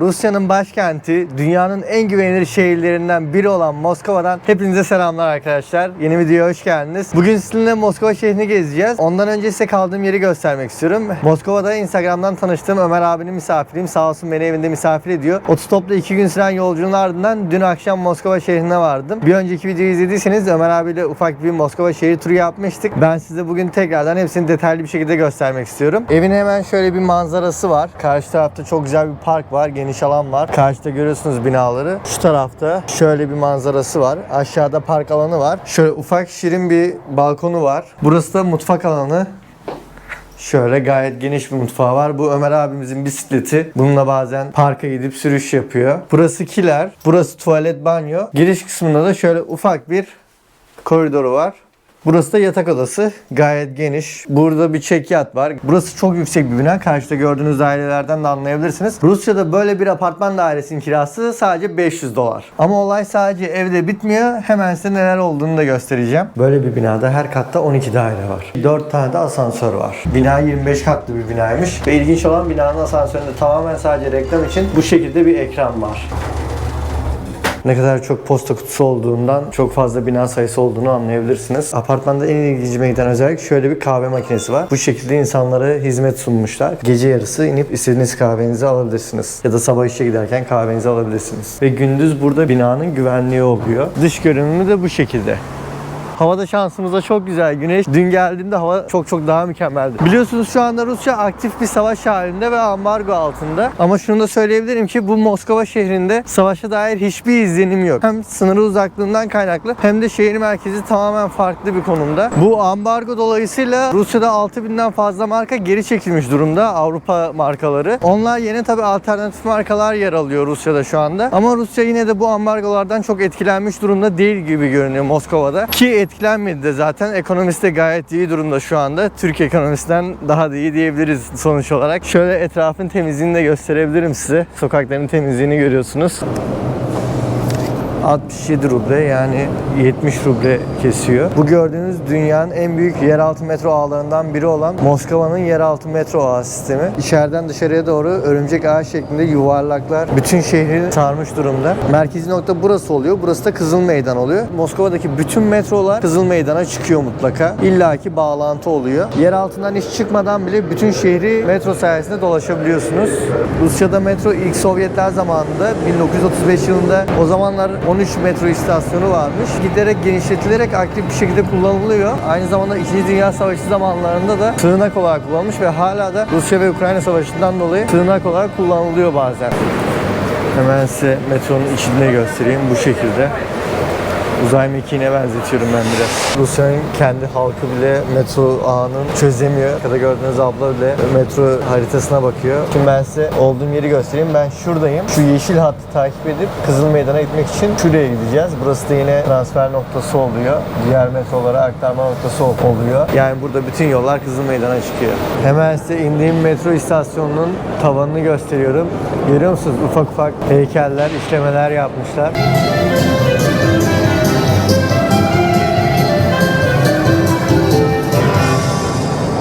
Rusya'nın başkenti, dünyanın en güvenilir şehirlerinden biri olan Moskova'dan hepinize selamlar arkadaşlar. Yeni videoya hoş geldiniz. Bugün sizinle Moskova şehrini gezeceğiz. Ondan önce size kaldığım yeri göstermek istiyorum. Moskova'da Instagram'dan tanıştığım Ömer abinin misafiriyim. Sağ olsun beni evinde misafir ediyor. Otostopla iki gün süren yolculuğun ardından dün akşam Moskova şehrine vardım. Bir önceki videoyu izlediyseniz Ömer abiyle ufak bir Moskova şehir turu yapmıştık. Ben size bugün tekrardan hepsini detaylı bir şekilde göstermek istiyorum. Evin hemen şöyle bir manzarası var. Karşı tarafta çok güzel bir park var. Geniş alan var. Karşıda görüyorsunuz binaları. Şu tarafta şöyle bir manzarası var. Aşağıda park alanı var. Şöyle ufak şirin bir balkonu var. Burası da mutfak alanı. Şöyle gayet geniş bir mutfağı var. Bu Ömer abimizin bisikleti. Bununla bazen parka gidip sürüş yapıyor. Burası kiler. Burası tuvalet banyo. Giriş kısmında da şöyle ufak bir koridoru var. Burası da yatak odası. Gayet geniş. Burada bir çekyat var. Burası çok yüksek bir bina. Karşıda gördüğünüz dairelerden de anlayabilirsiniz. Rusya'da böyle bir apartman dairesinin kirası sadece 500 dolar. Ama olay sadece evde bitmiyor. Hemen size neler olduğunu da göstereceğim. Böyle bir binada her katta 12 daire var. 4 tane de asansör var. Bina 25 katlı bir binaymış. Ve ilginç olan binanın asansöründe tamamen sadece reklam için bu şekilde bir ekran var. Ne kadar çok posta kutusu olduğundan çok fazla bina sayısı olduğunu anlayabilirsiniz. Apartmanda en ilgincime giden özellik şöyle bir kahve makinesi var. Bu şekilde insanlara hizmet sunmuşlar. Gece yarısı inip istediğiniz kahvenizi alabilirsiniz. Ya da sabah işe giderken kahvenizi alabilirsiniz. Ve gündüz burada binanın güvenliği oluyor. Dış görünümü de bu şekilde. Havada şansımıza çok güzel güneş. Dün geldiğimde hava çok çok daha mükemmeldi. Biliyorsunuz şu anda Rusya aktif bir savaş halinde ve ambargo altında. Ama şunu da söyleyebilirim ki bu Moskova şehrinde savaşa dair hiçbir izlenim yok. Hem sınırı uzaklığından kaynaklı hem de şehir merkezi tamamen farklı bir konumda. Bu ambargo dolayısıyla Rusya'da 6000'den fazla marka geri çekilmiş durumda Avrupa markaları. Onlar yeni tabi alternatif markalar yer alıyor Rusya'da şu anda. Ama Rusya yine de bu ambargolardan çok etkilenmiş durumda değil gibi görünüyor Moskova'da. Ki etkilenmedi de zaten. Ekonomisi de gayet iyi durumda şu anda. Türk ekonomisinden daha da iyi diyebiliriz sonuç olarak. Şöyle etrafın temizliğini de gösterebilirim size. Sokakların temizliğini görüyorsunuz. 67 ruble yani 70 ruble kesiyor. Bu gördüğünüz dünyanın en büyük yeraltı metro ağlarından biri olan Moskova'nın yeraltı metro ağı sistemi. İçeriden dışarıya doğru örümcek ağ şeklinde yuvarlaklar bütün şehri sarmış durumda. Merkezi nokta burası oluyor. Burası da Kızıl Meydan oluyor. Moskova'daki bütün metrolar Kızıl Meydan'a çıkıyor mutlaka. İlla ki bağlantı oluyor. Yer altından hiç çıkmadan bile bütün şehri metro sayesinde dolaşabiliyorsunuz. Rusya'da metro ilk Sovyetler zamanında 1935 yılında o zamanlar 13 metro istasyonu varmış. Giderek genişletilerek aktif bir şekilde kullanılıyor. Aynı zamanda 2. Dünya Savaşı zamanlarında da sığınak olarak kullanılmış ve hala da Rusya ve Ukrayna Savaşı'ndan dolayı sığınak olarak kullanılıyor bazen. Hemen size metronun içinde göstereyim bu şekilde. Uzay mekiğine benzetiyorum ben biraz. Rusya'nın kendi halkı bile metro ağının çözemiyor. Ya da gördüğünüz abla bile metro haritasına bakıyor. Şimdi ben size olduğum yeri göstereyim. Ben şuradayım. Şu yeşil hattı takip edip Kızıl Meydan'a gitmek için şuraya gideceğiz. Burası da yine transfer noktası oluyor. Diğer metrolara aktarma noktası oluyor. Yani burada bütün yollar Kızıl Meydan'a çıkıyor. Hemen size indiğim metro istasyonunun tavanını gösteriyorum. Görüyor musunuz? Ufak ufak heykeller, işlemeler yapmışlar.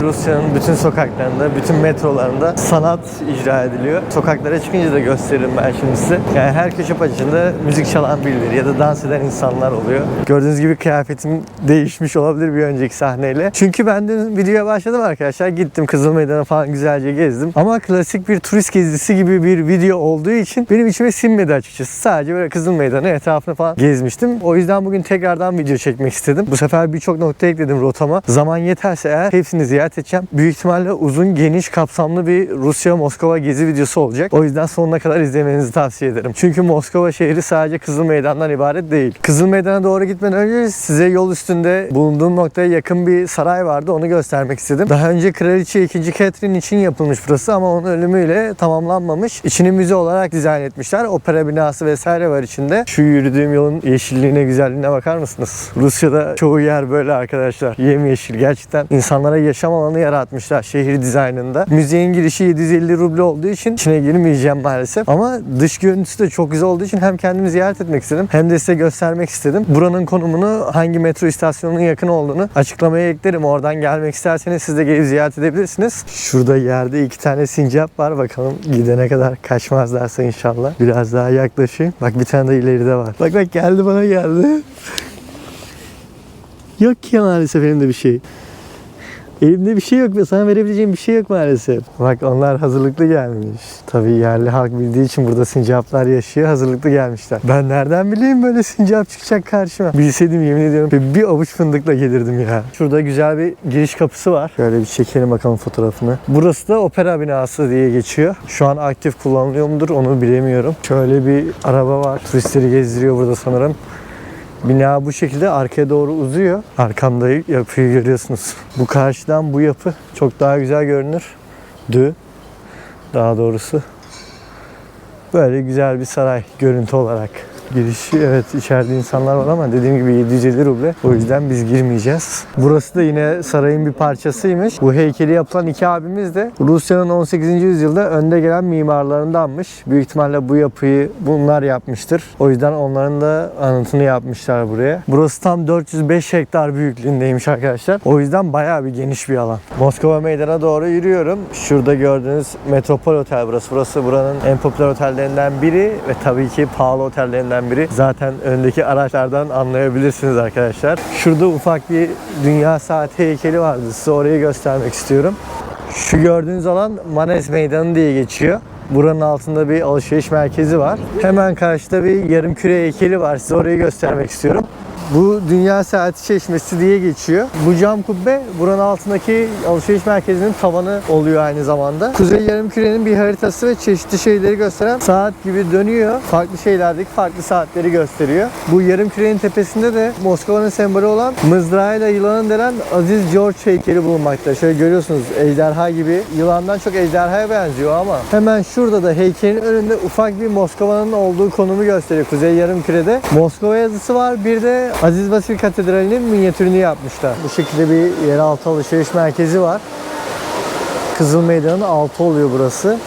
Rusya'nın bütün sokaklarında, bütün metrolarında sanat icra ediliyor. Sokaklara çıkınca da gösteririm ben şimdi size. Yani her köşe başında müzik çalan birileri ya da dans eden insanlar oluyor. Gördüğünüz gibi kıyafetim değişmiş olabilir bir önceki sahneyle. Çünkü ben dün videoya başladım arkadaşlar. Gittim Kızıl Meydan'a falan güzelce gezdim. Ama klasik bir turist gezisi gibi bir video olduğu için benim içime sinmedi açıkçası. Sadece böyle Kızıl Meydan'ı etrafını falan gezmiştim. O yüzden bugün tekrardan video çekmek istedim. Bu sefer birçok nokta ekledim rotama. Zaman yeterse eğer hepsini ziyaret edeceğim. Büyük ihtimalle uzun, geniş, kapsamlı bir Rusya-Moskova gezi videosu olacak. O yüzden sonuna kadar izlemenizi tavsiye ederim. Çünkü Moskova şehri sadece Kızıl Meydan'dan ibaret değil. Kızıl Meydan'a doğru gitmeden önce size yol üstünde bulunduğum noktaya yakın bir saray vardı. Onu göstermek istedim. Daha önce Kraliçe 2. Catherine için yapılmış burası ama onun ölümüyle tamamlanmamış. İçini müze olarak dizayn etmişler. Opera binası vesaire var içinde. Şu yürüdüğüm yolun yeşilliğine, güzelliğine bakar mısınız? Rusya'da çoğu yer böyle arkadaşlar. Yemyeşil. Gerçekten insanlara yaşam alanı yaratmışlar şehir dizaynında. Müzeyin girişi 750 ruble olduğu için içine girmeyeceğim maalesef. Ama dış görüntüsü de çok güzel olduğu için hem kendimi ziyaret etmek istedim hem de size göstermek istedim. Buranın konumunu hangi metro istasyonunun yakın olduğunu açıklamaya eklerim. Oradan gelmek isterseniz siz de gelip ziyaret edebilirsiniz. Şurada yerde iki tane sincap var. Bakalım gidene kadar kaçmazlarsa inşallah. Biraz daha yaklaşayım. Bak bir tane de ileride var. Bak bak geldi bana geldi. Yok ki maalesef elimde bir şey. Elimde bir şey yok ve sana verebileceğim bir şey yok maalesef. Bak onlar hazırlıklı gelmiş. Tabii yerli halk bildiği için burada sincaplar yaşıyor. Hazırlıklı gelmişler. Ben nereden bileyim böyle sincap çıkacak karşıma. Bilseydim yemin ediyorum bir avuç fındıkla gelirdim ya. Şurada güzel bir giriş kapısı var. Şöyle bir çekelim bakalım fotoğrafını. Burası da opera binası diye geçiyor. Şu an aktif kullanılıyor mudur onu bilemiyorum. Şöyle bir araba var. Turistleri gezdiriyor burada sanırım. Bina bu şekilde arkaya doğru uzuyor. Arkamda yapıyı görüyorsunuz. Bu karşıdan bu yapı çok daha güzel görünür. Dü daha doğrusu. Böyle güzel bir saray görüntü olarak. Girişi evet içeride insanlar var ama dediğim gibi 750 ruble. O yüzden biz girmeyeceğiz. Burası da yine sarayın bir parçasıymış. Bu heykeli yapılan iki abimiz de Rusya'nın 18. yüzyılda önde gelen mimarlarındanmış. Büyük ihtimalle bu yapıyı bunlar yapmıştır. O yüzden onların da anıtını yapmışlar buraya. Burası tam 405 hektar büyüklüğündeymiş arkadaşlar. O yüzden bayağı bir geniş bir alan. Moskova meydana doğru yürüyorum. Şurada gördüğünüz Metropol Otel burası. Burası buranın en popüler otellerinden biri ve tabii ki pahalı otellerinden biri. Zaten öndeki araçlardan anlayabilirsiniz arkadaşlar. Şurada ufak bir dünya saati heykeli vardı. Size orayı göstermek istiyorum. Şu gördüğünüz alan Manes Meydanı diye geçiyor. Buranın altında bir alışveriş merkezi var. Hemen karşıda bir yarım küre heykeli var. Size orayı göstermek istiyorum. Bu Dünya Saati Çeşmesi diye geçiyor. Bu cam kubbe buranın altındaki alışveriş merkezinin tavanı oluyor aynı zamanda. Kuzey Yarımküre'nin bir haritası ve çeşitli şeyleri gösteren saat gibi dönüyor. Farklı şeylerdeki farklı saatleri gösteriyor. Bu Yarımküre'nin tepesinde de Moskova'nın sembolü olan mızrağıyla yılanın denen Aziz George heykeli bulunmakta. Şöyle görüyorsunuz ejderha gibi. Yılandan çok ejderhaya benziyor ama hemen şurada da heykelin önünde ufak bir Moskova'nın olduğu konumu gösteriyor. Kuzey Yarımküre'de. Moskova yazısı var. Bir de Aziz Vasil Katedrali'nin minyatürünü yapmışlar. Bu şekilde bir yeraltı alışveriş merkezi var. Kızıl Meydan'ın altı oluyor burası.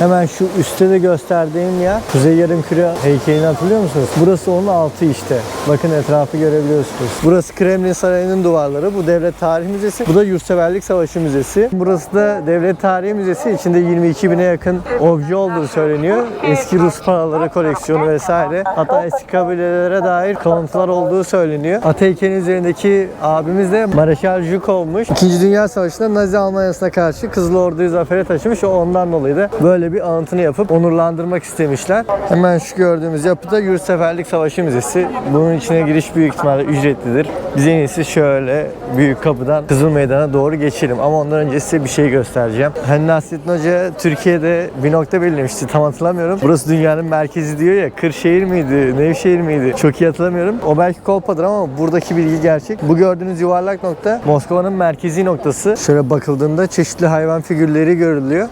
Hemen şu üstte de gösterdiğim yer Kuzey Yarımküre heykelini hatırlıyor musunuz? Burası onun altı işte. Bakın etrafı görebiliyorsunuz. Burası Kremlin Sarayı'nın duvarları. Bu Devlet Tarih Müzesi. Bu da Yurtseverlik Savaşı Müzesi. Burası da Devlet Tarihi Müzesi. İçinde 22 bine yakın obje olduğu söyleniyor. Eski Rus paraları koleksiyonu vesaire. Hatta eski kabilelere dair kalıntılar olduğu söyleniyor. At heykelinin üzerindeki abimiz de Mareşal Zhukov'muş. İkinci Dünya Savaşı'nda Nazi Almanya'sına karşı Kızıl Ordu'yu zafere taşımış. O ondan dolayı da böyle bir anıtını yapıp onurlandırmak istemişler. Hemen şu gördüğümüz yapıda Yurtseverlik Savaşı Müzesi. Bunun içine giriş büyük ihtimalle ücretlidir. Biz en iyisi şöyle büyük kapıdan Kızıl Meydan'a doğru geçelim. Ama ondan önce size bir şey göstereceğim. Hani Nasrettin Hoca Türkiye'de bir nokta belirlemişti. Tam hatırlamıyorum. Burası dünyanın merkezi diyor ya. Kırşehir miydi? Nevşehir miydi? Çok iyi hatırlamıyorum. O belki kolpadır ama buradaki bilgi gerçek. Bu gördüğünüz yuvarlak nokta Moskova'nın merkezi noktası. Şöyle bakıldığında çeşitli hayvan figürleri görülüyor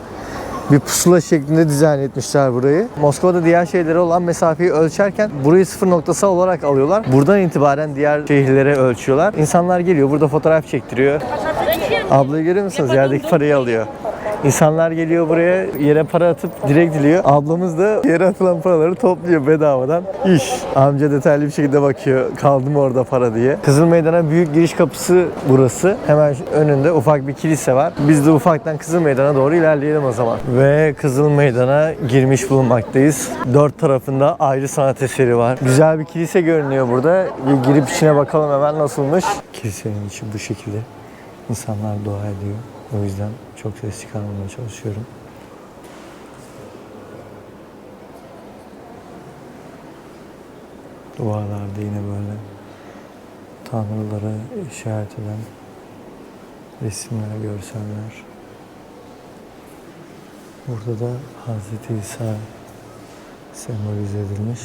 bir pusula şeklinde dizayn etmişler burayı. Moskova'da diğer şehirlere olan mesafeyi ölçerken burayı sıfır noktası olarak alıyorlar. Buradan itibaren diğer şehirlere ölçüyorlar. İnsanlar geliyor burada fotoğraf çektiriyor. Ablayı görüyor musunuz? Yerdeki parayı alıyor. İnsanlar geliyor buraya yere para atıp direkt diliyor. Ablamız da yere atılan paraları topluyor bedavadan. İş. Amca detaylı bir şekilde bakıyor. Kaldı mı orada para diye. Kızıl Meydan'a büyük giriş kapısı burası. Hemen önünde ufak bir kilise var. Biz de ufaktan Kızıl Meydan'a doğru ilerleyelim o zaman. Ve Kızıl Meydan'a girmiş bulunmaktayız. Dört tarafında ayrı sanat eseri var. Güzel bir kilise görünüyor burada. Bir girip içine bakalım hemen nasılmış. Kilisenin içi bu şekilde. İnsanlar dua ediyor. O yüzden çok ses çıkarmamaya çalışıyorum. Duvarlarda yine böyle tanrıları işaret eden resimler, görseller. Burada da Hazreti İsa sembolize edilmiş.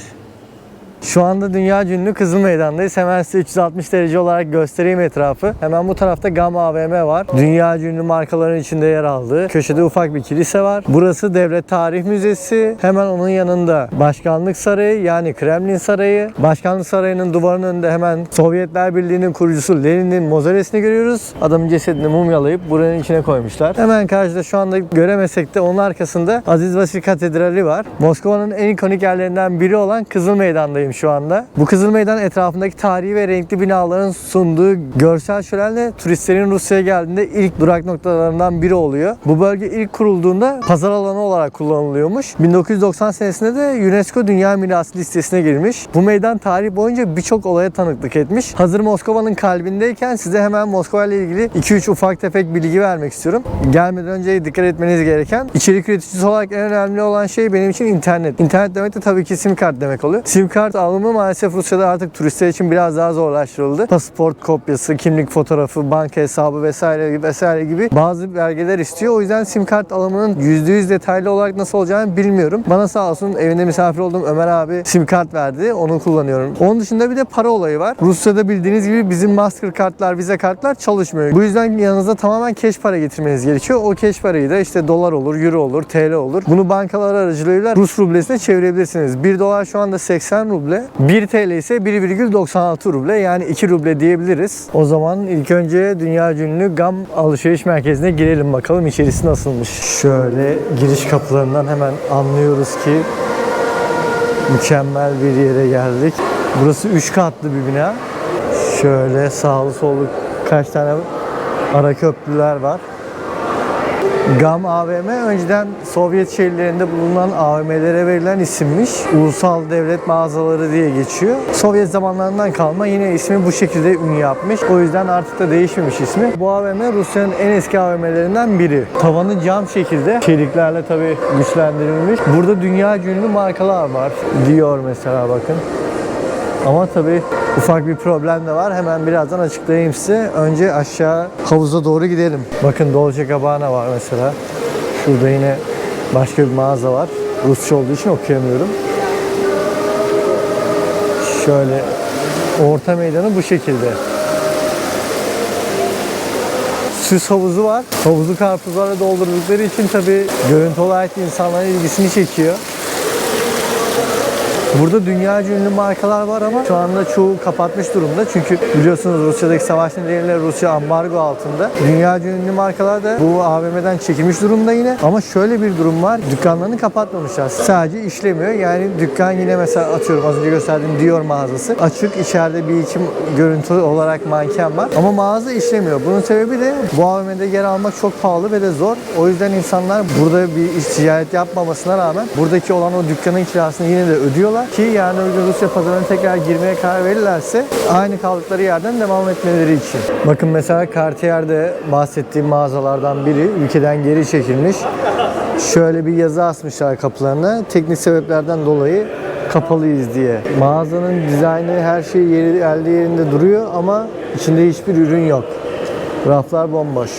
Şu anda dünya ünlü Kızıl Meydan'dayız. Hemen size 360 derece olarak göstereyim etrafı. Hemen bu tarafta Gam AVM var. Dünya ünlü markaların içinde yer aldığı. Köşede ufak bir kilise var. Burası Devlet Tarih Müzesi. Hemen onun yanında Başkanlık Sarayı yani Kremlin Sarayı. Başkanlık Sarayı'nın duvarının önünde hemen Sovyetler Birliği'nin kurucusu Lenin'in mozolesini görüyoruz. Adamın cesedini mumyalayıp buranın içine koymuşlar. Hemen karşıda şu anda göremesek de onun arkasında Aziz Vasil Katedrali var. Moskova'nın en ikonik yerlerinden biri olan Kızıl Meydan'dayım şu anda. Bu Kızıl Meydan etrafındaki tarihi ve renkli binaların sunduğu görsel şölenle turistlerin Rusya'ya geldiğinde ilk durak noktalarından biri oluyor. Bu bölge ilk kurulduğunda pazar alanı olarak kullanılıyormuş. 1990 senesinde de UNESCO Dünya Mirası listesine girmiş. Bu meydan tarih boyunca birçok olaya tanıklık etmiş. Hazır Moskova'nın kalbindeyken size hemen Moskova ile ilgili 2-3 ufak tefek bilgi vermek istiyorum. Gelmeden önce dikkat etmeniz gereken içerik üreticisi olarak en önemli olan şey benim için internet. İnternet demek de tabii ki sim kart demek oluyor. Sim kart alımı maalesef Rusya'da artık turistler için biraz daha zorlaştırıldı. Pasaport kopyası, kimlik fotoğrafı, banka hesabı vesaire gibi vesaire gibi bazı belgeler istiyor. O yüzden sim kart alımının %100 detaylı olarak nasıl olacağını bilmiyorum. Bana sağ olsun evinde misafir olduğum Ömer abi sim kart verdi. Onu kullanıyorum. Onun dışında bir de para olayı var. Rusya'da bildiğiniz gibi bizim Mastercard'lar, Visa kartlar çalışmıyor. Bu yüzden yanınızda tamamen cash para getirmeniz gerekiyor. O cash parayı da işte dolar olur, euro olur, TL olur. Bunu bankalar aracılığıyla Rus rublesine çevirebilirsiniz. 1 dolar şu anda 80 ruble. 1 TL ise 1,96 ruble yani 2 ruble diyebiliriz. O zaman ilk önce dünya ünlü GAM alışveriş merkezine girelim bakalım içerisi nasılmış. Şöyle giriş kapılarından hemen anlıyoruz ki mükemmel bir yere geldik. Burası 3 katlı bir bina. Şöyle sağlı sollu kaç tane ara köprüler var. GAM AVM önceden Sovyet şehirlerinde bulunan AVM'lere verilen isimmiş. Ulusal devlet mağazaları diye geçiyor. Sovyet zamanlarından kalma yine ismi bu şekilde ün yapmış. O yüzden artık da değişmemiş ismi. Bu AVM Rusya'nın en eski AVM'lerinden biri. Tavanı cam şekilde çeliklerle tabii güçlendirilmiş. Burada dünya ünlü markalar var. Dior mesela bakın. Ama tabii ufak bir problem de var. Hemen birazdan açıklayayım size. Önce aşağı havuza doğru gidelim. Bakın Dolce Gabbana var mesela. Şurada yine başka bir mağaza var. Rusça olduğu için okuyamıyorum. Şöyle orta meydanı bu şekilde. Süs havuzu var. Havuzu karpuzlarla doldurdukları için tabii görüntü olarak insanların ilgisini çekiyor. Burada dünya ünlü markalar var ama şu anda çoğu kapatmış durumda. Çünkü biliyorsunuz Rusya'daki savaş nedeniyle Rusya ambargo altında. Dünya ünlü markalar da bu AVM'den çekilmiş durumda yine. Ama şöyle bir durum var. Dükkanlarını kapatmamışlar. Sadece işlemiyor. Yani dükkan yine mesela atıyorum az önce gösterdiğim Dior mağazası. Açık içeride bir iki görüntü olarak manken var. Ama mağaza işlemiyor. Bunun sebebi de bu AVM'de yer almak çok pahalı ve de zor. O yüzden insanlar burada bir iş ticaret yapmamasına rağmen buradaki olan o dükkanın kirasını yine de ödüyorlar ki yani Rusya pazarına tekrar girmeye karar verirlerse aynı kaldıkları yerden devam etmeleri için. Bakın mesela Cartier'de bahsettiğim mağazalardan biri ülkeden geri çekilmiş. Şöyle bir yazı asmışlar kapılarına. Teknik sebeplerden dolayı kapalıyız diye. Mağazanın dizaynı her şey yeri, elde yerinde duruyor ama içinde hiçbir ürün yok. Raflar bomboş.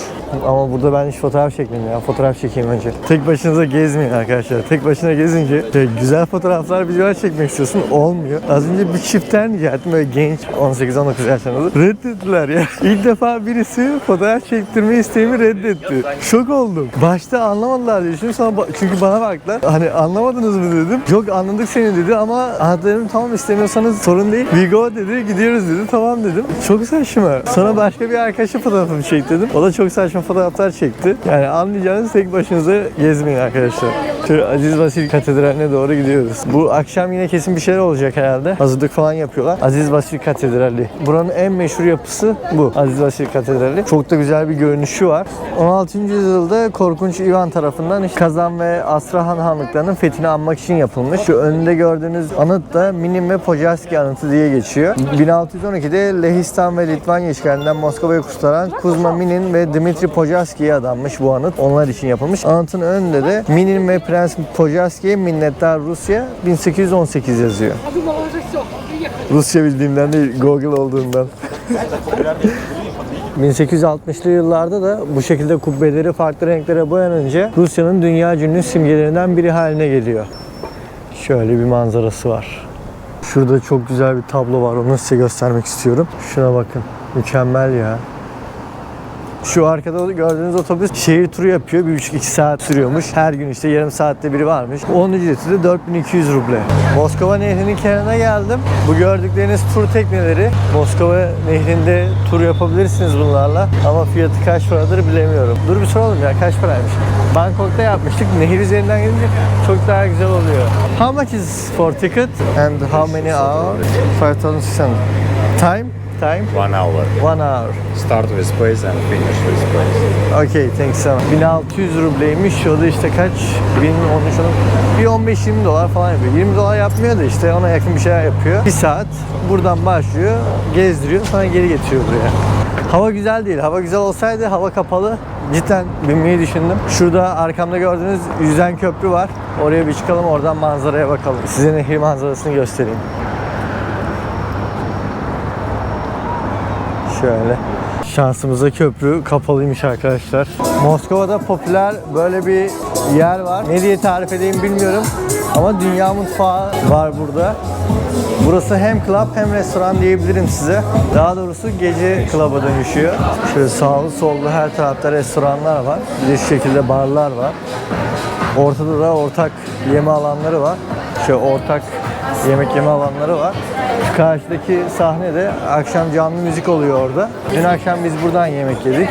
Ama burada ben hiç fotoğraf çekmeyeyim ya. Fotoğraf çekeyim önce. Tek başınıza gezmeyin arkadaşlar. Tek başına gezince şey, güzel fotoğraflar, videolar çekmek istiyorsun. Olmuyor. Az önce bir çiftten ettim. Böyle genç 18-19 yaşlarında. Reddettiler ya. İlk defa birisi fotoğraf çektirme isteğimi reddetti. Şok oldum. Başta anlamadılar diye düşündüm. Sonra ba- çünkü bana baktılar. Hani anlamadınız mı dedim. Yok anladık seni dedi ama dedim tamam istemiyorsanız sorun değil. We go dedi. Gidiyoruz dedi. Tamam dedim. Çok saçma. Sonra başka bir arkadaşa fotoğrafımı çek dedim. O da çok saçma fotoğraflar çekti. Yani anlayacağınız tek başınıza gezmeyin arkadaşlar. Şöyle Aziz Vasil Katedrali'ne doğru gidiyoruz. Bu akşam yine kesin bir şeyler olacak herhalde. Hazırlık falan yapıyorlar. Aziz Vasil Katedrali. Buranın en meşhur yapısı bu. Aziz Vasil Katedrali. Çok da güzel bir görünüşü var. 16. yüzyılda Korkunç İvan tarafından Kazan ve Astrahan hanlıklarının fethini anmak için yapılmış. Şu önünde gördüğünüz anıt da Minin ve Pojarski anıtı diye geçiyor. 1612'de Lehistan ve Litvanya işgalinden Moskova'yı kurtaran Kuzma Minin ve Dmitri Pojarski'ye adanmış bu anıt. Onlar için yapılmış. Anıtın önünde de Minin ve Prens Pojarski'ye minnettar Rusya 1818 yazıyor. Rusya bildiğimden değil, Google olduğundan. 1860'lı yıllarda da bu şekilde kubbeleri farklı renklere boyanınca Rusya'nın dünya ünlü simgelerinden biri haline geliyor. Şöyle bir manzarası var. Şurada çok güzel bir tablo var. Onu size göstermek istiyorum. Şuna bakın. Mükemmel ya. Şu arkada gördüğünüz otobüs şehir turu yapıyor. 1,5-2 saat sürüyormuş. Her gün işte yarım saatte biri varmış. Onun ücreti de 4200 ruble. Moskova Nehri'nin kenarına geldim. Bu gördükleriniz tur tekneleri. Moskova Nehri'nde tur yapabilirsiniz bunlarla. Ama fiyatı kaç paradır bilemiyorum. Dur bir soralım ya kaç paraymış. Bangkok'ta yapmıştık. Nehir üzerinden gidince çok daha güzel oluyor. How much is for ticket and how many hours? 5600 Time? Time? One hour. One hour. Start with space and finish with space. Okey, thanks so much. 1600 rubleymiş. O da işte kaç? 1013 onun. Bir 15-20 dolar falan yapıyor. 20 dolar yapmıyor da işte ona yakın bir şeyler yapıyor. Bir saat buradan başlıyor, gezdiriyor, sonra geri getiriyor buraya. Hava güzel değil. Hava güzel olsaydı hava kapalı. Cidden binmeyi düşündüm. Şurada arkamda gördüğünüz yüzden köprü var. Oraya bir çıkalım oradan manzaraya bakalım. Size nehir manzarasını göstereyim. Şöyle. Şansımıza köprü kapalıymış arkadaşlar. Moskova'da popüler böyle bir yer var. Ne diye tarif edeyim bilmiyorum. Ama dünya mutfağı var burada. Burası hem club hem restoran diyebilirim size. Daha doğrusu gece club'a dönüşüyor. Şöyle sağlı sollu her tarafta restoranlar var. Bir de şu şekilde barlar var. Ortada da ortak yeme alanları var. Şöyle ortak yemek yeme alanları var. Şu karşıdaki sahnede akşam canlı müzik oluyor orada. Dün akşam biz buradan yemek yedik.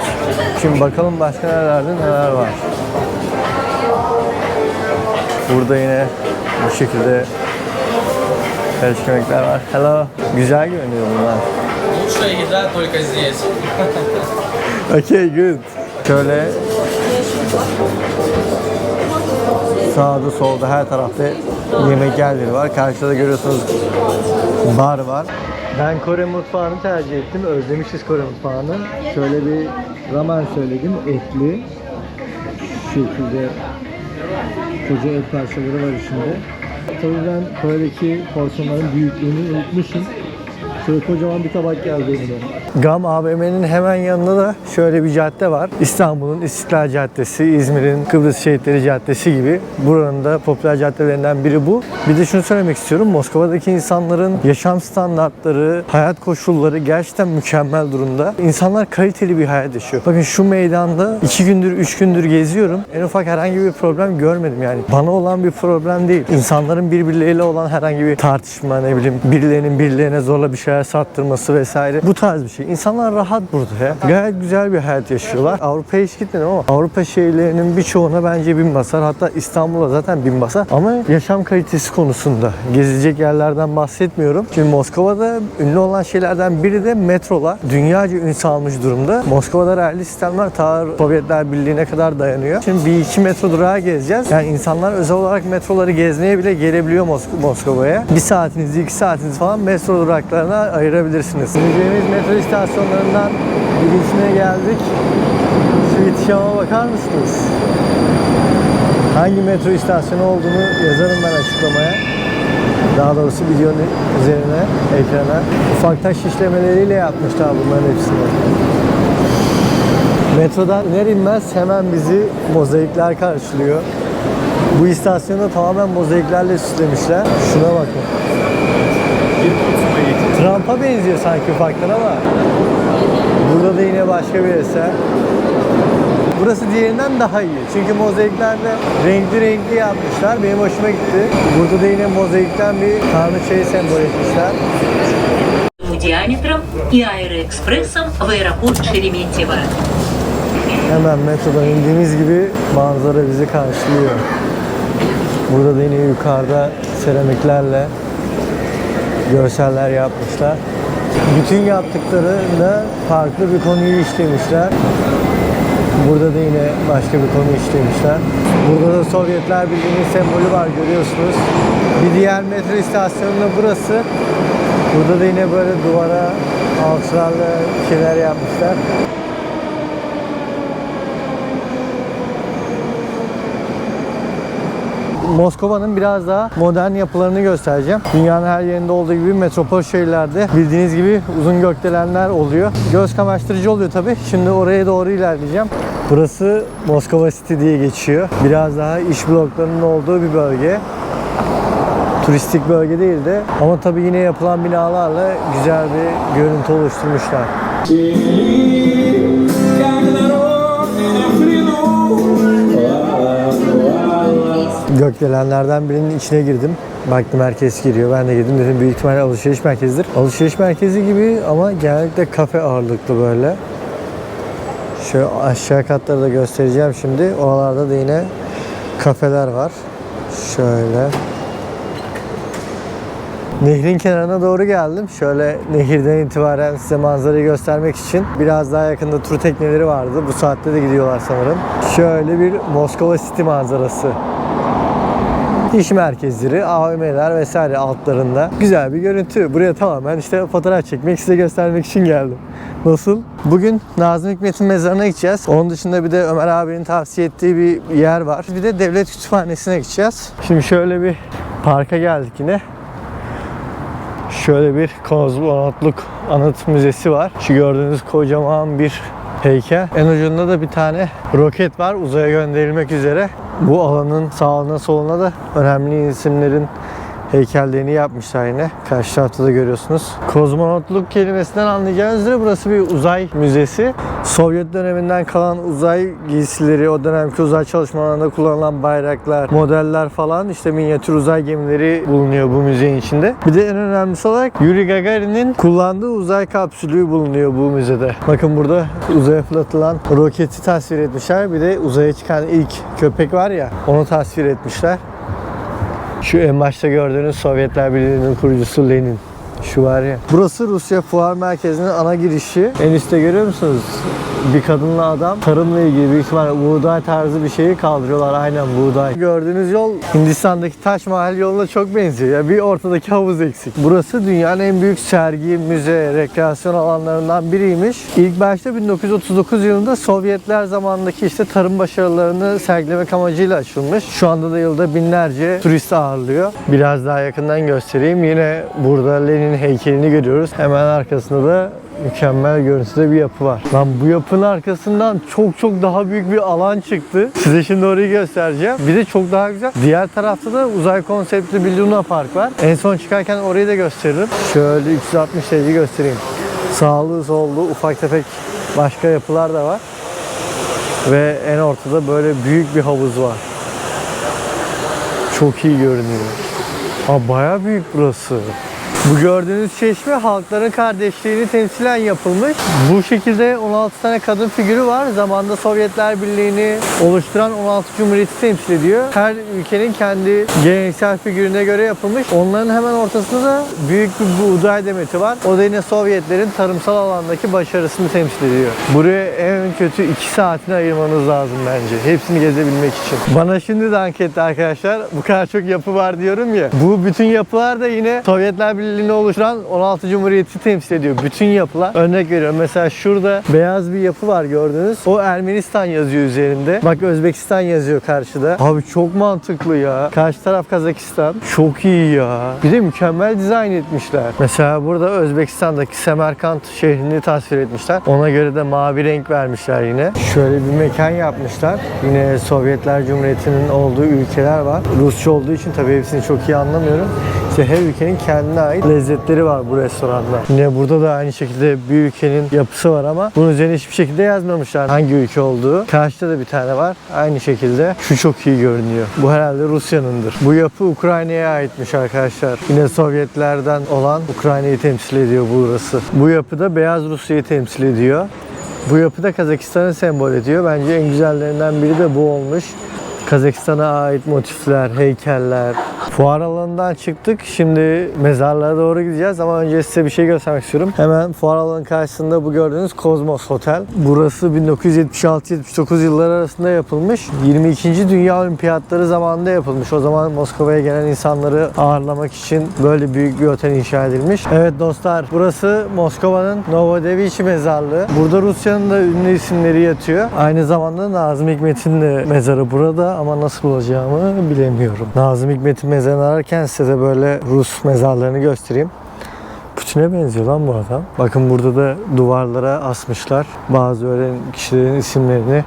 Şimdi bakalım başka nelerde neler var. Burada yine bu şekilde karışık yemekler var. Hello. Güzel görünüyor bunlar. Лучшая еда только здесь. Okay, good. Şöyle sağda solda her tarafta yemek yerleri var. Karşıda da görüyorsunuz bar var. Ben Kore mutfağını tercih ettim. Özlemişiz Kore mutfağını. Şöyle bir ramen söyledim. Etli. Şekilde koca et parçaları var içinde. Tabii ben Kore'deki porsiyonların büyüklüğünü unutmuşum. Şöyle kocaman bir tabak geldi önüme. GAM AVM'nin hemen yanında da şöyle bir cadde var. İstanbul'un İstiklal Caddesi, İzmir'in Kıbrıs Şehitleri Caddesi gibi. Buranın da popüler caddelerinden biri bu. Bir de şunu söylemek istiyorum. Moskova'daki insanların yaşam standartları, hayat koşulları gerçekten mükemmel durumda. İnsanlar kaliteli bir hayat yaşıyor. Bakın şu meydanda iki gündür, üç gündür geziyorum. En ufak herhangi bir problem görmedim yani. Bana olan bir problem değil. İnsanların birbirleriyle olan herhangi bir tartışma, ne bileyim birilerinin birilerine zorla bir şeyler sattırması vesaire. Bu tarz bir şey. İnsanlar rahat burada ya. Gayet güzel bir hayat yaşıyorlar. Avrupa'ya hiç gitmedim ama Avrupa şehirlerinin birçoğuna bence bin basar. Hatta İstanbul'a zaten bin basar. Ama yaşam kalitesi konusunda gezilecek yerlerden bahsetmiyorum. Şimdi Moskova'da ünlü olan şeylerden biri de metrolar. Dünyaca ün salmış durumda. Moskova'da raylı sistemler ta Sovyetler Birliği'ne kadar dayanıyor. Şimdi bir iki metro durağı gezeceğiz. Yani insanlar özel olarak metroları gezmeye bile gelebiliyor Mos- Moskova'ya. Bir saatinizi, iki saatinizi falan metro duraklarına ayırabilirsiniz. Gideceğimiz metro istasyonlarından birisine geldik. Şu ihtişama bakar mısınız? Hangi metro istasyonu olduğunu yazarım ben açıklamaya. Daha doğrusu videonun üzerine, ekrana. Ufak taş işlemeleriyle yapmışlar bunların hepsini. Metrodan iner inmez hemen bizi mozaikler karşılıyor. Bu istasyonu tamamen mozaiklerle süslemişler. Şuna bakın. Trump'a benziyor sanki ufaktan ama burada da yine başka bir eser. Burası diğerinden daha iyi. Çünkü mozaiklerle renkli renkli yapmışlar. Benim hoşuma gitti. Burada da yine mozaikten bir tanrıçayı sembol etmişler. диаметром и аэроэкспрессом в аэропорт Шереметьево. Hemen metrodan indiğimiz gibi manzara bizi karşılıyor. Burada da yine yukarıda seramiklerle görseller yapmışlar. Bütün yaptıklarında farklı bir konuyu işlemişler. Burada da yine başka bir konu işlemişler. Burada da Sovyetler Birliği'nin sembolü var görüyorsunuz. Bir diğer metro istasyonu da burası. Burada da yine böyle duvara alçılarla şeyler yapmışlar. Moskova'nın biraz daha modern yapılarını göstereceğim. Dünyanın her yerinde olduğu gibi metropol şehirlerde bildiğiniz gibi uzun gökdelenler oluyor. Göz kamaştırıcı oluyor tabii. Şimdi oraya doğru ilerleyeceğim. Burası Moskova City diye geçiyor. Biraz daha iş bloklarının olduğu bir bölge. turistik bölge değildi. Ama tabii yine yapılan binalarla güzel bir görüntü oluşturmuşlar. Gökdelenlerden birinin içine girdim. Baktım herkes giriyor. Ben de girdim dedim büyük ihtimalle alışveriş merkezidir. Alışveriş merkezi gibi ama genellikle kafe ağırlıklı böyle. Şöyle aşağı katları da göstereceğim şimdi. Oralarda da yine kafeler var. Şöyle. Nehrin kenarına doğru geldim. Şöyle nehirden itibaren size manzarayı göstermek için. Biraz daha yakında tur tekneleri vardı. Bu saatte de gidiyorlar sanırım. Şöyle bir Moskova City manzarası. İş merkezleri, AVM'ler vesaire altlarında. Güzel bir görüntü. Buraya tamamen işte fotoğraf çekmek, size göstermek için geldim. Nasıl? Bugün Nazım Hikmet'in mezarına gideceğiz. Onun dışında bir de Ömer abinin tavsiye ettiği bir yer var. Bir de devlet kütüphanesine gideceğiz. Şimdi şöyle bir parka geldik yine. Şöyle bir kozmonatluk anıt müzesi var. Şu gördüğünüz kocaman bir heykel. En ucunda da bir tane roket var uzaya gönderilmek üzere. Bu alanın sağına soluna da önemli isimlerin heykellerini yapmışlar yine. Karşı tarafta da görüyorsunuz. Kozmonatluk kelimesinden anlayacağınız üzere burası bir uzay müzesi. Sovyet döneminden kalan uzay giysileri, o dönemki uzay çalışmalarında kullanılan bayraklar, modeller falan işte minyatür uzay gemileri bulunuyor bu müzenin içinde. Bir de en önemlisi olarak Yuri Gagarin'in kullandığı uzay kapsülü bulunuyor bu müzede. Bakın burada uzaya fırlatılan roketi tasvir etmişler. Bir de uzaya çıkan ilk köpek var ya onu tasvir etmişler. Şu en başta gördüğünüz Sovyetler Birliği'nin kurucusu Lenin. Şu var ya. Burası Rusya Fuar Merkezi'nin ana girişi. En üstte görüyor musunuz? Bir kadınla adam tarımla ilgili büyük ihtimalle buğday tarzı bir şeyi kaldırıyorlar. Aynen buğday. Gördüğünüz yol Hindistan'daki Taş Mahal yoluna çok benziyor. Ya bir ortadaki havuz eksik. Burası dünyanın en büyük sergi, müze, rekreasyon alanlarından biriymiş. İlk başta 1939 yılında Sovyetler zamanındaki işte tarım başarılarını sergilemek amacıyla açılmış. Şu anda da yılda binlerce turist ağırlıyor. Biraz daha yakından göstereyim. Yine burada Lenin heykelini görüyoruz. Hemen arkasında da mükemmel görüntüde bir yapı var. Lan bu yapının arkasından çok çok daha büyük bir alan çıktı. Size şimdi orayı göstereceğim. Bir de çok daha güzel. Diğer tarafta da uzay konseptli bir Luna Park var. En son çıkarken orayı da gösteririm. Şöyle 360 derece göstereyim. Sağlı sollu ufak tefek başka yapılar da var. Ve en ortada böyle büyük bir havuz var. Çok iyi görünüyor. Aa, bayağı büyük burası. Bu gördüğünüz çeşme halkların kardeşliğini temsilen yapılmış. Bu şekilde 16 tane kadın figürü var. Zamanda Sovyetler Birliği'ni oluşturan 16 Cumhuriyeti temsil ediyor. Her ülkenin kendi geleneksel figürüne göre yapılmış. Onların hemen ortasında da büyük bir buğday demeti var. O da yine Sovyetlerin tarımsal alandaki başarısını temsil ediyor. Buraya en kötü 2 saatini ayırmanız lazım bence. Hepsini gezebilmek için. Bana şimdi de anketti arkadaşlar. Bu kadar çok yapı var diyorum ya. Bu bütün yapılar da yine Sovyetler Birliği'ni oluşturan 16 Cumhuriyeti temsil ediyor. Bütün yapılar. Örnek veriyorum. Mesela şurada beyaz bir yapı var gördünüz. O Ermenistan yazıyor üzerinde. Bak Özbekistan yazıyor karşıda. Abi çok mantıklı ya. Karşı taraf Kazakistan. Çok iyi ya. Bir de mükemmel dizayn etmişler. Mesela burada Özbekistan'daki Semerkant şehrini tasvir etmişler. Ona göre de mavi renk vermişler yine. Şöyle bir mekan yapmışlar. Yine Sovyetler Cumhuriyeti'nin olduğu ülkeler var. Rusça olduğu için tabii hepsini çok iyi anlamıyorum. İşte her ülkenin kendine ait lezzetleri var bu restoranda. Yine burada da aynı şekilde bir ülkenin yapısı var ama bunun üzerine hiçbir şekilde yazmamışlar hangi ülke olduğu. Karşıda da bir tane var. Aynı şekilde. Şu çok iyi görünüyor. Bu herhalde Rusya'nındır. Bu yapı Ukrayna'ya aitmiş arkadaşlar. Yine Sovyetlerden olan Ukrayna'yı temsil ediyor burası. Bu yapı da Beyaz Rusya'yı temsil ediyor. Bu yapı da Kazakistan'ı sembol ediyor. Bence en güzellerinden biri de bu olmuş. Kazakistan'a ait motifler, heykeller. Fuar alanından çıktık. Şimdi mezarlara doğru gideceğiz ama önce size bir şey göstermek istiyorum. Hemen fuar alanının karşısında bu gördüğünüz Kozmos Hotel. Burası 1976-79 yılları arasında yapılmış. 22. Dünya Olimpiyatları zamanında yapılmış. O zaman Moskova'ya gelen insanları ağırlamak için böyle büyük bir otel inşa edilmiş. Evet dostlar burası Moskova'nın Novodevichy mezarlığı. Burada Rusya'nın da ünlü isimleri yatıyor. Aynı zamanda Nazım Hikmet'in de mezarı burada ama nasıl bulacağımı bilemiyorum. Nazım Hikmet'in mezarını ararken size de böyle Rus mezarlarını göstereyim. Putin'e benziyor lan bu adam. Bakın burada da duvarlara asmışlar bazı ölen kişilerin isimlerini.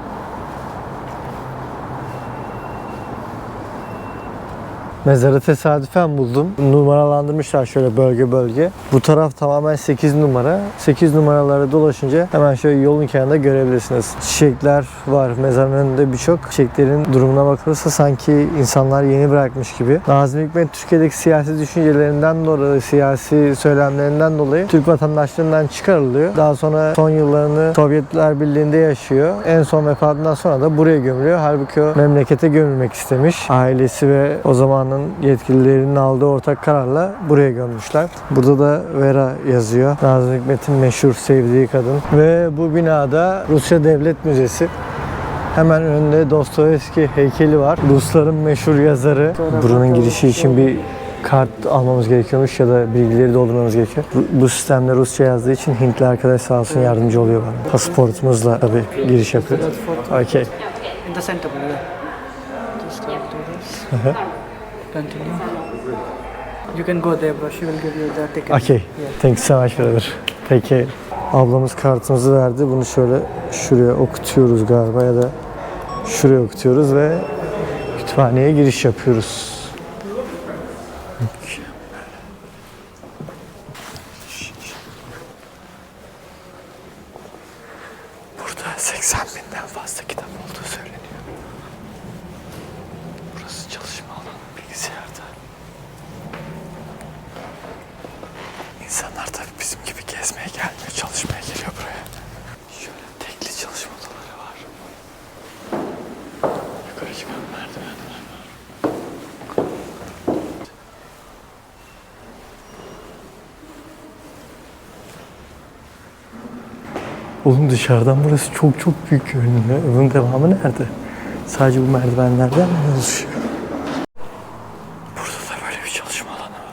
Mezarı tesadüfen buldum. Numaralandırmışlar şöyle bölge bölge. Bu taraf tamamen 8 numara. 8 numaraları dolaşınca hemen şöyle yolun kenarında görebilirsiniz. Çiçekler var mezarın önünde birçok. Çiçeklerin durumuna bakılırsa sanki insanlar yeni bırakmış gibi. Nazım Hikmet Türkiye'deki siyasi düşüncelerinden dolayı, siyasi söylemlerinden dolayı Türk vatandaşlığından çıkarılıyor. Daha sonra son yıllarını Sovyetler Birliği'nde yaşıyor. En son vefatından sonra da buraya gömülüyor. Halbuki o memlekete gömülmek istemiş. Ailesi ve o zamanın yetkililerinin aldığı ortak kararla buraya gömmüşler. Burada da Vera yazıyor. Nazım Hikmet'in meşhur sevdiği kadın. Ve bu binada Rusya Devlet Müzesi. Hemen önünde Dostoyevski heykeli var. Rusların meşhur yazarı. Buranın girişi için bir kart almamız gerekiyormuş ya da bilgileri doldurmamız gerekiyor. Bu, sistemde Rusça yazdığı için Hintli arkadaş sağ olsun yardımcı oluyor bana. Pasaportumuzla tabii giriş yapıyoruz. Okay. In the center. Just to this. Continue. You can go there, bro. She will give you the ticket. Okay. Yeah. Thank you so much brother. Peki. Ablamız kartımızı verdi. Bunu şöyle şuraya okutuyoruz galiba ya da şuraya okutuyoruz ve kütüphaneye giriş yapıyoruz. Burada 80 binden fazla kitap olduğu söyleniyor. Burası çalışma alanı bilgisayarda. İnsanlar tabii bizim gibi gezmeye gelmiyor, çalışmaya geliyor buraya. Şöyle tekli çalışma odaları var. Yukarı çıkan merdivenler var. Oğlum dışarıdan burası çok çok büyük görünüyor. Bunun devamı nerede? Sadece bu merdivenlerden mi oluşuyor? Burada da böyle bir çalışma alanı var.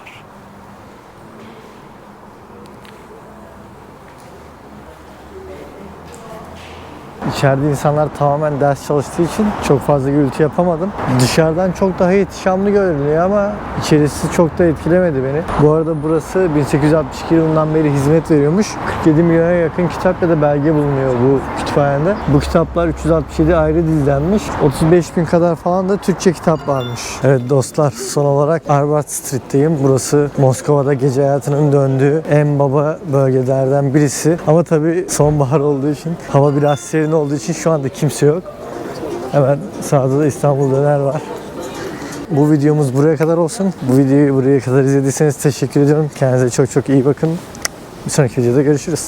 İçeride insanlar tamamen ders çalıştığı için çok fazla gürültü yapamadım. Dışarıdan çok daha ihtişamlı görünüyor ama içerisi çok da etkilemedi beni. Bu arada burası 1862 yılından beri hizmet veriyormuş. 47 milyona yakın kitap ya da belge bulunuyor bu kütüphanede. Bu kitaplar 367 ayrı dildenmiş. 35 bin kadar falan da Türkçe kitap varmış. Evet dostlar son olarak Arbat Street'teyim. Burası Moskova'da gece hayatının döndüğü en baba bölgelerden birisi. Ama tabii sonbahar olduğu için hava biraz serin olduğu için şu anda kimse yok. Hemen sağda da İstanbul Döner var. Bu videomuz buraya kadar olsun. Bu videoyu buraya kadar izlediyseniz teşekkür ediyorum. Kendinize çok çok iyi bakın. Bir sonraki videoda görüşürüz.